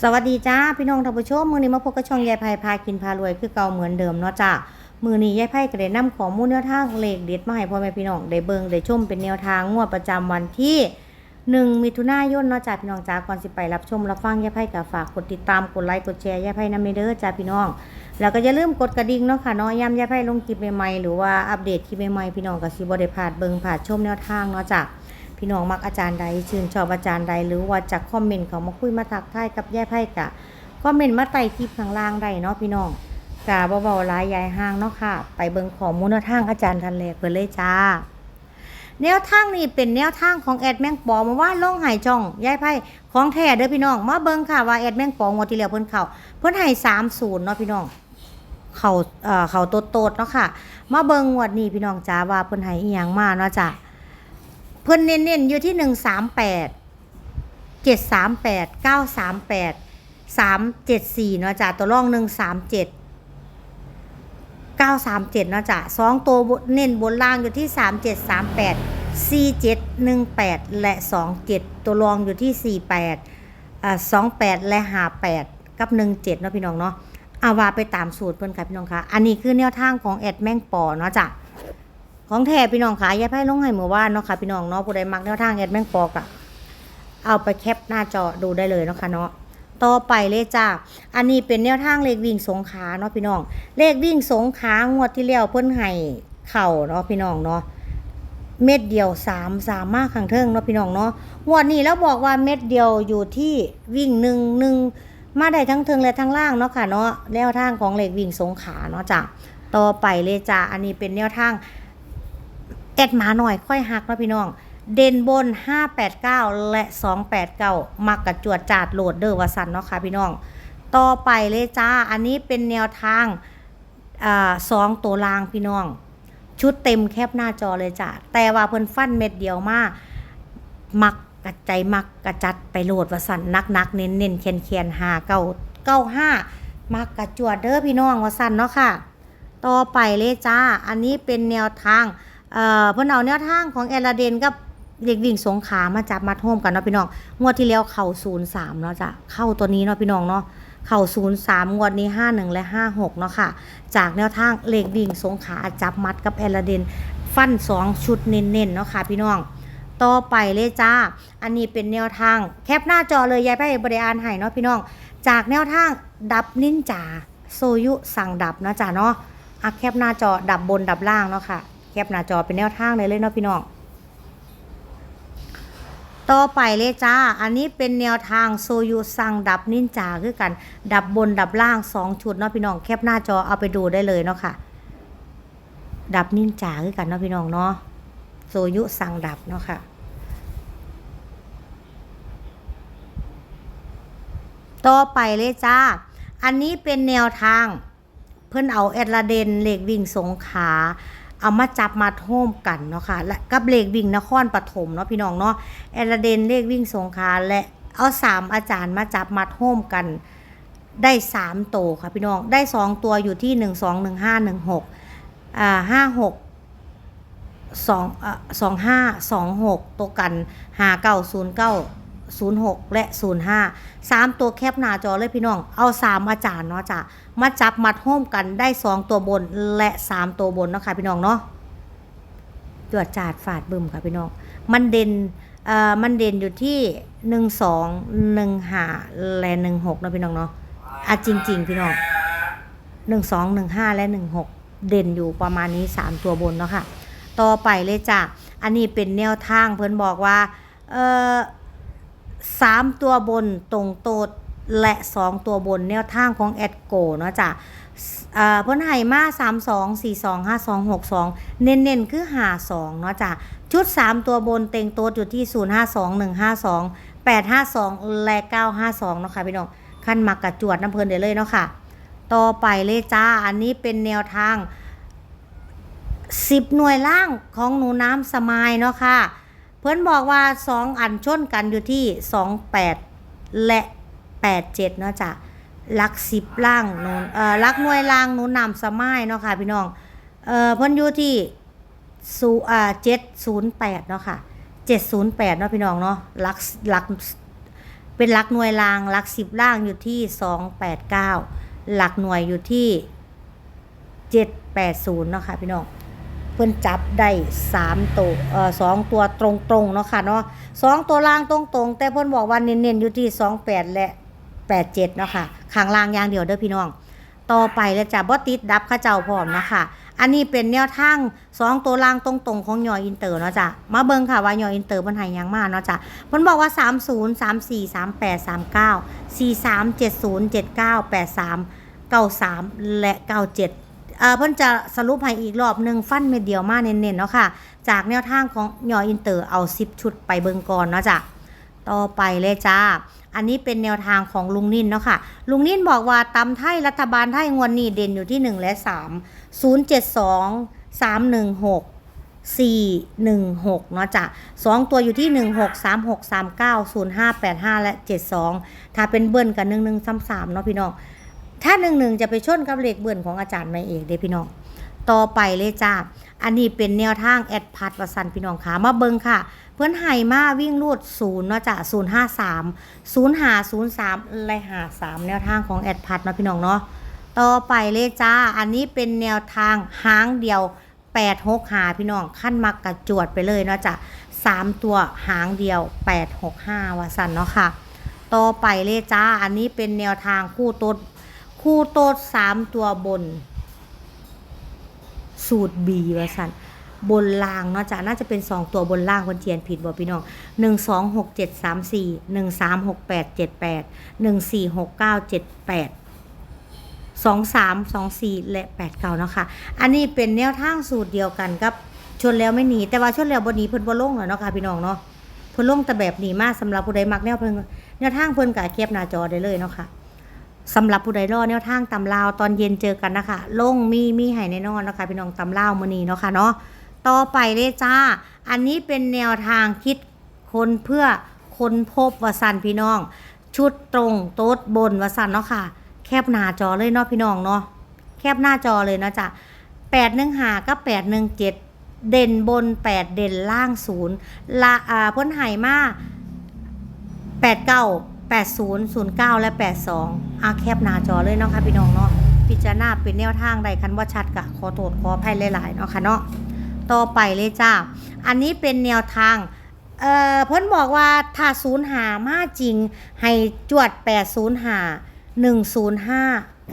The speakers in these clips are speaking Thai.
สวัสดีจ้าพี่น้องท่านผู้ชมมือนี้มาพบกับช่องยายไพพากินพารวยคือเก่าเหมือนเดิมเนาะจ้ามือนี้ยายไพก็ได้นำข้อมูลแนวทางเลขเด็ดมาให้พ่อแม่พี่น้องได้เบิ่งได้ชมเป็นแนวทางงวดประจำวันที่1มิถุนายนเนาะจ้าพี่น้องจ้าก่อนสิไปรับชมรับฟังยายไพก็ฝากกดติดตามกดไลค์กดแชร์ยายไพนำเด้อจ้าพี่น้อง แล้วก็อย่าลืมกดกระดิ่งเนาะค่ะเนาะย้ำยายไพลงคลิปใหม่ๆหรือว่าอัปเดตคลิปใหม่ๆพี่น้องก็สิบ่ได้พลาดเบิ่งพลาดชมแนวทางเนาะจ้า พี่น้องมักอาจารย์ใดชื่นชอบอาจารย์ใด หรือว่าจากคอมเมนต์เขามาคุยมาทักทายกับย่ายไพ่กะคอมเมนต์มาไต่คลิปข้างล่างได้เนาะพี่น้องกะเบาๆหลายยายห้างเนาะค่ะ ไปเบิงข้อมูลแนวทางอาจารย์ทันแลกเพิ่นเลยจ้า แนวทางนี้เป็นแนวทางของแอดแมงปอมาว่าล่องหายจ่องยายไพ่ของแท้เด้อพี่น้อง มาเบิงค่ะว่าแอดแมงปองวดที่แล้วเพิ่นเข้าเพิ่นให้30เนาะพี่น้องเขาเอ่อเขาโตดๆเนาะค่ะ มาเบิงงวดนี้พี่น้องจ้าว่าเพิ่นให้อีหยังมาเนาะจ้า เพิ่อนเน้นๆอยู่ที่หนึ่งสามแปดเจ็ดสามแปดเก้าสามแปดสามเจ็ดสี่เนาะจ้ะตัวร่องหนึ่งสามเจ็ดเก้าสามเจ็ดเนาะจ้ะสองตัวเน้นบนล่างอยู่ที่สามเจ็ดสามแปดสี่เจ็ดหนึ่งแปดและสองเจ็ดตัวรองอยู่ที่สี่แปดอ่าสองแปดและห้าแปดกับหนึ่งเจ็ดเนาะพี่น้องเนาะเอาว่าไปตามสูตรเพิ่อนค่ะพี่น้องคะอันนี้คือแนวทางของแอดแมงปอเนาะจ้ะ ของแท้พี่น้องค่ะยายไพ่ลงให้เมื่อวานเนาะค่ะพี่น้องเนาะผู้ใดมักแนวทางแอดแมงปอกอะเอาไปแคปหน้าจอดูได้เลยเนาะค่ะเนาะต่อไปเลยจ้า อันนี้เป็นแนวทางเลขวิ่งสงขาเนาะพี่น้อง เลขวิ่งสงขางวดที่แล้วเพิ่นให้เข่าเนาะพี่น้องเนาะ เม็ดเดียวสามสามมากขังเทิงเนาะพี่น้องเนาะงวดนี้แล้วบอกว่าเม็ดเดียวอยู่ที่วิ่งหนึ่งหนึ่งมาได้ทั้งเทิงและทั้งล่างเนาะค่ะเนาะ แนวทางของเลขวิ่งสงขาเนาะจ้ะต่อไปเลยจ้า อันนี้เป็นแนวทาง แอดหมาหน่อยค่อยหักเนาะพี่น้อง เด่นบน 589 และ 289 มักกระจวดจาดโหลดเดอร์วสันเนาะค่ะพี่น้อง ต่อไปเลยจ้า อันนี้เป็นแนวทางอสองตัวลางพี่น้อง ชุดเต็มแคบหน้าจอเลยจ้ะแต่ว่าเพิ่นฟันเม็ดเดียวมามักกระใจมักกระจัดไปโหลดวสันนักนักเน้นเน้นเคียนเคียนหาเก้าเก้าห้ามักกระจวดเด้อพี่น้องวสันเนาะค่ะ ต่อไปเลยจ้า อันนี้เป็นแนวทาง เอ่อเพิ่นเอาแนวทางของแอลาเดนกับเด็กวิ่งสงขามาจับมาโฮมกันเนาะพี่น้องงวดที่แล้วเข้า03เนาะจ้ะเข้าตัวนี้เนาะพี่น้องเนาะเข้า03งวดนี้51และ56เนาะค่ะ จากแนวทางเลขวิ่งสงขาจับมัดกับแอลาเดนฟัน2ชุดเน้นๆเนาะค่ะพี่น้องต่อไปเลยจ้า อันนี้เป็นแนวทาง แคปหน้าจอเลยยายไพ่บริอานให้เนาะพี่น้อง จากแนวทางดับนินจาโซยุสั่งดับนะจ้ะเนาะอะแคปหน้าจอดับบนดับล่างเนาะค่ะ แคปหน้าจอเป็นแนวทางเลยเลยเนาะพี่น้องต่อไปเลยจ้า อันนี้เป็นแนวทางโซยุสั่งดับนินจาคือกัน ดับบนดับล่างสองชุดเนาะพี่น้องแคปหน้าจอเอาไปดูได้เลยเนาะค่ะ ดับนินจาคือกันเนาะพี่น้องเนาะโซยุสั่งดับเนาะค่ะต่อไปเลยจ้า อันนี้เป็นแนวทาง เพื่อนเอาแอดลาเดนเหล็กวิ่งสงขา เอามาจับมาโทมกันเนาะค่ะและกับเล็กวิ่งนครปฐมเนาะพี่น้องเนาะแอดลเดนเลขวิ่งสงขาและเอาสามอาจารย์มาจับมาโทมกัน ได้สามโตวค่ะพี่น้องได้สองตัวอยู่ที่หนึ่งสองหนึ่งห้าหนึ่งหกอ่าห้าหกสองอ่าสองห้าสองหกตัวกันหาเก้าศูนย์เก้า ศูนย์หกและศูนย์ห้าสามตัวแคบหน้าจอเลยพี่น้อง เอาสามอาจารย์เนาะจ้ะ มาจับมัดโฮมกันได้สองตัวบนและสามตัวบนเนาะค่ะพี่น้องเนาะตรวจจาดฝาดบึมค่ะพี่น้อง มันเด่นเอ่อมันเด่นอยู่ที่หนึ่งสองหนึ่งห้าและหนึ่งหกนะพี่น้องเนาะอะจริง ๆ พี่น้องหนึ่งสองหนึ่งห้าและหนึ่งหกเด่นอยู่ประมาณนี้สามตัวบนเนาะค่ะ ต่อไปเลยจ้ะ อันนี้เป็นแนวทางเพิ่นบอกว่า เอ่อ สามตัวบนตรงโตดและสองตัวบนแนวทางของแอดโกเนาะจ้ะเอ่อเพิ่นให้มาสามสองสี่สองห้าสองหกสองเน้นๆคือหาสองเนาะจ้ะชุดสามตัวบนเต็งโต๊ดอยู่ที่ศูนย์ห้าสองหนึ่งห้าสองแปดห้าสองและเก้าห้าสองเนาะค่ะพี่น้องขั้นมักกระจวดน้ำเพลินเดี๋ยวเลยเนาะค่ะ ต่อไปเลยจ้า อันนี้เป็นแนวทางสิบหน่วยล่างของหนูน้ำสมายเนาะค่ะ เพื่อนบอกว่าสองอันชนกันอยู่ที่สองแปดและแปดเจ็ดเนาะจ้ะลักสิบล่างหนูเอ่อลักหน่วยล่างหนูนำสมายเนาะค่ะพี่น้องเอ่อเพื่อนอยู่ที่ศูอ่าเจ็ดศูนย์แปดเนาะค่ะเจ็ดศูนย์แปดเนาะพี่น้องเนาะลักลักเป็นหลักหน่วยรางหลักสิบล่างอยู่ที่สองแปดเก้าหลักหน่วยอยู่ที่เจ็ดแปดศูนย์เนาะค่ะพี่น้อง เพิ่นจับได้สามตัวเอ่อสองตัวตรงๆเนาะค่ะเนาะสองตัวล่างตรงๆ แต่เพิ่นบอกว่าเน้นๆอยู่ที่สองแปดและแปดเจ็ดเนาะค่ะข้างล่างอย่างเดียวเด้อพี่น้อง ต่อไปแล้วจ้ะบ่ติดดับข้าเจ้าพร้อมเนาะค่ะ อันนี้เป็นแนวทางสองตัวล่างตรงๆของยออินเตอร์เนาะจ้ะมาเบิ่งค่ะว่ายออินเตอร์มันให้หยังมาเนาะจ้ะมันบอกว่า 30 34 38 39 43 70 79 83 93 และ 97 เอ่อเพิ่นจะสรุปให้อีกรอบหนึ่งฟันเม็ดเดียวมาเน้นๆเนาะค่ะ จากแนวทางของยออินเตอร์เอา 10 ชุดไปเบิงก่อนเนาะจ้ะต่อไปเลยจ้า อันนี้เป็นแนวทางของลุงนิ่นเนาะค่ะ ลุงนิ่นบอกว่าตำไทยรัฐบาลไทยงวดนี้เด่นอยู่ที่ 1 และ 3 0 7 2 3 1 6 4 1 6 เนาะจ้ะสองตัวอยู่ที่ 1 6 3 6 3 9 0 5 8 5 และ 72 ถ้าเป็นเบิ้ลกับ1 1 3 3 เนาะพี่น้อง ถ้า1 1จะไปชนกับเลขเบิ้ลของอาจารย์ไม่เอกเด้พี่น้อง ต่อไปเลยจ้า อันนี้เป็นแนวทางแอดพัดวสันพี่น้องขามาเบิงค่ะ เพื่อนไห่มาวิ่งรูดศูนย์เนาะจ้ะศูนย์ห้าสามศูนย์หาศูนย์สามและหาสามแนวทางของแอดพัดนาะพี่น้องเนาะ ต่อไปเลยจ้า อันนี้เป็นแนวทางหางเดียวแปดหกหาพี่น้องขั้นมักกระจวดไปเลยเนาะจ้ะสามตัวหางเดียวแปดหกห้าวสันเนาะค่ะ ต่อไปเลยจ้า อันนี้เป็นแนวทางคู่ต๊ด คู่โต๊ดสามตัวบน สูตร B ว่าสันบนล่างเนาะจ้ะน่าจะเป็น2ตัวบนล่างคนเทียนผิดบ่พี่น้อง1 2 6 7 3 4 1 3 6 8 7 8 1 4 6 9 7 8 2 3 2 4และ8เก่าเนาะค่ะ อันนี้เป็นแนวทางสูตรเดียวกันกับชนแล้วไม่หนี แต่ว่าชนแล้วบ่หนีเพิ่นบ่ลงแล้วเนาะค่ะพี่น้องเนาะเพิ่นลงแต่แบบหนีมากสำหรับผู้ใดมักแนวเพิ่นแนวทางเพิ่นก็แคปหน้าจอได้เลยเนาะค่ะ สำหรับผู้ใดรอแนวทางตำลาวตอนเย็นเจอกันนะคะลงมีมีไห้แน่นอนนะคะพี่น้องตำลาวมือนีเนาะค่ะเนาะต่อไปเลยจ้า อันนี้เป็นแนวทางคิดคนเพื่อคนพบวสันพี่น้อง ชุดตรงโต๊ดบนวสันเนาะค่ะ แคบหน้าจอเลยเนาะพี่น้องเนาะแคบหน้าจอเลยเนาะจ้ะแปดหนึ่งหากับแปดหนึ่งเจ็ดเด่นบนแปดเด่นล่างศูนย์ละอ่าพ้นไห่มาแปดเก้า แปดศูนย์ศูนย์เก้าและแปดสองอาแคบหน้าจอเลยเนาะค่ะพี่น้องเนาะพิจารณาเป็นแนวทางใดคันว่าชัดกะขอโทษขออภัยหลายๆเนาะค่ะเนาะต่อไปเลยจ้า อันนี้เป็นแนวทางเอ่อเพิ่นบอกว่าถ้าศูนย์หามาจริง ให้จวดแปดศูนย์หาหนึ่งศูนย์ห้า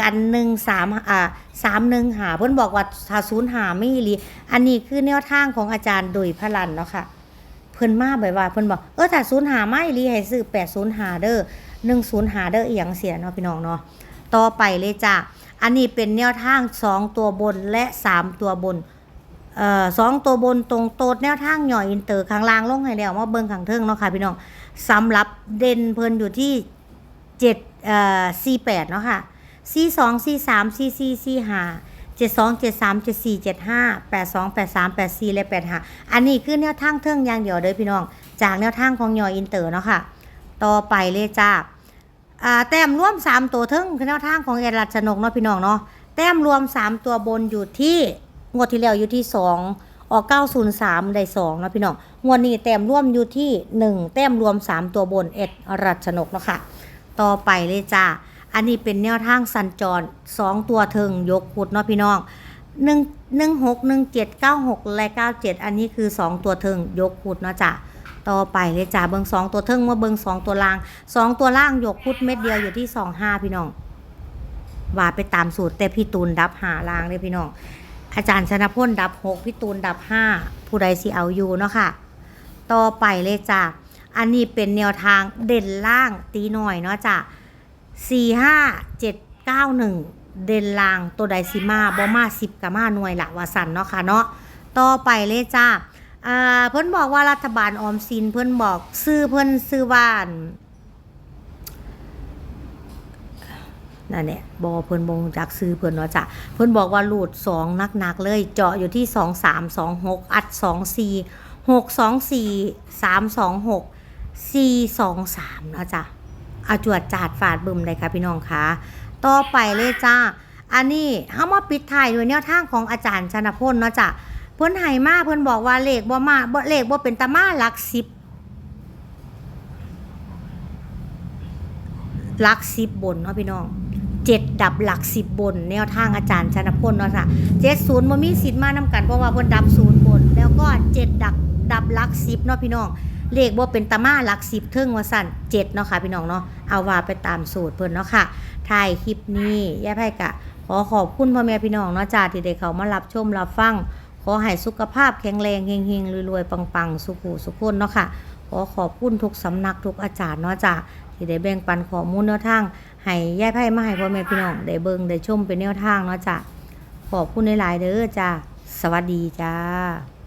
กันหนึ่งสามอ่าสามหนึ่งหาเพิ่นบอกว่าถ้าศูนย์หาไม่อีหลีอันนี้คือแนวทางของอาจารย์โดยพลันเนาะค่ะ พิ่นมาแบบว่าเพิ่นบอกเออถ้าศูนย์หาไม่รีให้ซื้อแปดศูนย์หาเด้อหนึ่งศูนย์หาเด้ออีหยังเสียเนาะพี่น้องเนาะต่อไปเลยจ้ะอันนี้เป็นแนวทางสองตัวบนและสามตัวบนเอ่อสองตัวบนตรงโตดแนวทางหน่อยอินเตอร์ข้างล่างลงให้แล้วมาเบิ่งข้างเทิงเนาะค่ะพี่น้องสำหรับเด่นเพิ่นอยู่ที่เจ็ดเอ่อสี่แปดเนาะค่ะสี่สองสี่สามสี่สี่สี่ห้า เจ็ดสองเจ็ดสามเจ็ดสี่เจ็ดห้าแปดสองแปดสามแปดสี่และแปดห้าอันนี้คือแนวทางเทิงอย่างเดียวเด้อพี่น้อง จากแนวทางของยออินเตอร์เนาะค่ะ ต่อไปเลยจ้าอ่าแต้มรวมสามตัวเทิงคือแนวทางของเอรัชนกเนาะพี่น้องเนาะ แต้มรวมสามตัวบนอยู่ที่งวดที่แล้วอยู่ที่สองอกเก้าศูนย์สามได้สองเนาะพี่น้องงวดนี้แต้มรวมอยู่ที่หนึ่งแต้มรวมสามตัวบนเอ็ดรัชนกเนาะค่ะ ต่อไปเลยจ้า อันนี้เป็นแนวทางสัญจรสองตัวเทิงยกขุดเนาะพี่น้องหนึ่งหนึ่งหกหนึ่งเจ็ดเก้าหกและเก้าเจ็ดอันนี้คือสองตัวเทิงยกขุดเนาะจ้ะต่อไปเลยจ้าเบิงสองตัวเทิงเมื่อเบิงสองตัวล่างสองตัวล่างยกขุดเม็ดเดียวอยู่ที่สองห้าพี่น้องว่าไปตามสูตรแต่พี่ตูนดับหาล่างเลยพี่น้องอาจารย์ชนะพลดับหกพี่ตูนดับห้าผู้ใดสิเอาอยู่เนาะค่ะ ต่อไปเลยจ้าอันนี้เป็นแนวทางเด่นล่างตีหน่อยเนาะจ้ะ สี่ห้าเจ็ดเก้าหนึ่งเดนลางตัวใดสิมาบ่มาสิบกับมาหน่วยละว่าสันเนาะค่ะเนาะต่อไปเลยจ้าอ่าเพิ่อนบอกว่ารัฐบาลออมสินเพิ่อนบอกซื้อเพิ่อนซื้อบ้านนั่นแหละบอเพิ่อนบงจากซื้อเพิ่อนเนาะจ้ะเพิ่อนบอกว่าหลูดสองหนักๆเลย เจาะอยู่ที่สองสามสองหกอัดสองสี่หกสองสี่สามสองหกสี่สองสามเนาะจ้ะ เอาจวดจาดฝาดบึมเลยค่ะพี่น้องคะต่อไปเลยจ้า อันนี้เฮามาปิดท้ายด้วยแนวทางของอาจารย์ชนพลเนาะจ้ะเพิ่นให้มาเพิ่นบอกว่าเลขบ่มาบ่เลขบ่เป็นตามาหลักสิบหลักสิบบนเนาะพี่น้องเจ็ดดับหลักสิบบน แนวทางอาจารย์ชนพลเนาะค่ะเจ็ดศูนย์มันมีสิทธิ์มานํกันเพราะว่าเพิ่นดับศูนย์บน แล้วก็เจ็ดดับดับหลักสิบเนาะพี่น้อง เลขบ่เป็นตามาหลักสิบเทิงว่าสั่นเจ็ดเนาะค่ะพี่น้องเนาะเอาว่าไปตามสูตรเพิ่นเนาะค่ะถ่ายคลิปนี้ย่าไพ่กะขอขอบคุณพ่อแม่พี่น้องเนาะจ้าที่ได้เขามารับชมรับฟังขอให้สุขภาพแข็งแรงเฮงๆรวยๆปังๆ สุขุสุขคนเนาะค่ะขอขอบคุณทุกสำนักทุกอาจารย์เนาะจ้าที่ได้แบ่งปันข้อมูลแนวทางให้ย่าไพ่มาให้พ่อแม่พี่น้องได้เบิ่งได้ชมเป็นแนวทางเนาะจ้าขอบคุณหลายๆเด้อจ้าสวัสดีจ้า